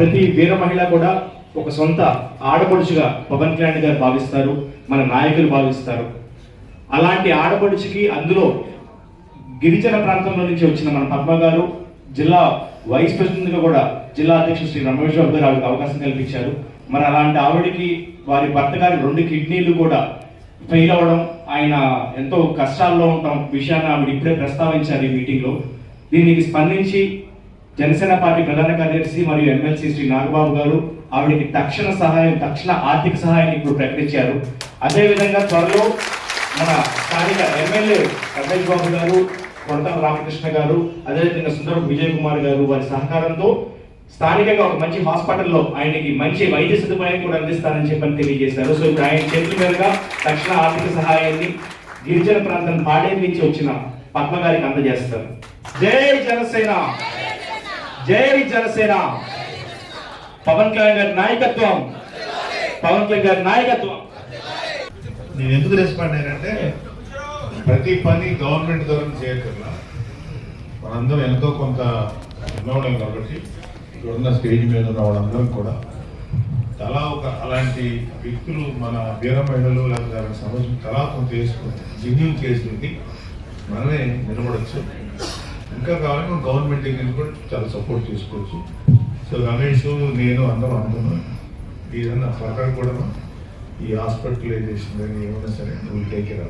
ప్రతి వీర మహిళ కూడా ఒక సొంత ఆడపడుచుగా పవన్ కళ్యాణ్ గారు భావిస్తారు మన నాయకులు భావిస్తారు. అలాంటి ఆడపడుచుకి అందులో గిరిజన ప్రాంతంలో నుంచి వచ్చిన మన పద్మ గారు జిల్లా వైస్ ప్రెసిడెంట్గా కూడా జిల్లా అధ్యక్షుడు శ్రీ రమేష్ బాబు గారు ఆవిడకి అవకాశం కల్పించారు. మరి అలాంటి ఆవిడకి వారి భర్త గారి రెండు కిడ్నీలు కూడా ఫెయిల్ అవ్వడం ఆయన ఎంతో కష్టాల్లో ఉంటాం విషయాన్ని ఆవిడ ఇప్పుడే ప్రస్తావించారు ఈ మీటింగ్లో. దీనికి స్పందించి జనసేన పార్టీ ప్రధాన కార్యదర్శి మరియు ఎమ్మెల్సీ శ్రీ నాగబాబు గారు ఆవిడకి తక్షణ సహాయం తక్షణ ఆర్థిక సహాయాన్ని ఇప్పుడు ప్రకటించారు. అదేవిధంగా త్వరలో మన స్థానిక ఎమ్మెల్యే రమేష్ బాబు గారు కొడతల రామకృష్ణ గారు అదేవిధంగా సుందరం విజయ్ కుమార్ గారు వారి సహకారంతో స్థానికంగా ఒక మంచి హాస్పిటల్లో ఆయనకి మంచి వైద్య సదుపాయం కూడా అందిస్తారని చెప్పని తెలియజేశారు. సో ఇప్పుడు ఆయన చేతుల మీదుగా తక్షణ ఆర్థిక సహాయాన్ని గిరిజన ప్రాంతం పాడేరు నుంచి వచ్చిన పద్మ గారికి అందజేస్తారు. జై జనసేన! జై జనసేన. పవన్ కళ్యాణ్ గారి నాయకత్వం. పవన్ కళ్యాణ్ గారి నాయకత్వం. నేను ఎందుకు రెస్పాండ్ అయ్యానంటే ప్రతి పని గవర్నమెంట్ ద్వారా చేయక్కర్లా మనందరం ఎంతో కొంత ఉన్నవాళ్ళం కాబట్టి ఇక్కడ ఉన్న స్టేజ్ మీద ఉన్న వాళ్ళందరం కూడా తలా ఒక అలాంటి వ్యక్తులు మన వీర మహిళలు లేకపోతే సమాజం తలా కొంత వేసుకుని జిన్యూన్ కేసులకి మనమే నిలబడచ్చు. ఇంకా కావాలంటే గవర్నమెంట్ దగ్గర కూడా చాలా సపోర్ట్ చేసుకోవచ్చు. సో రమేష్ నేను అందరం అనుకున్నాను ఏదన్నా ఫర్దర్ కూడా ఈ హాస్పిటలైజేషన్ కానీ ఏమైనా సరే నువ్వు టేక్ కేర్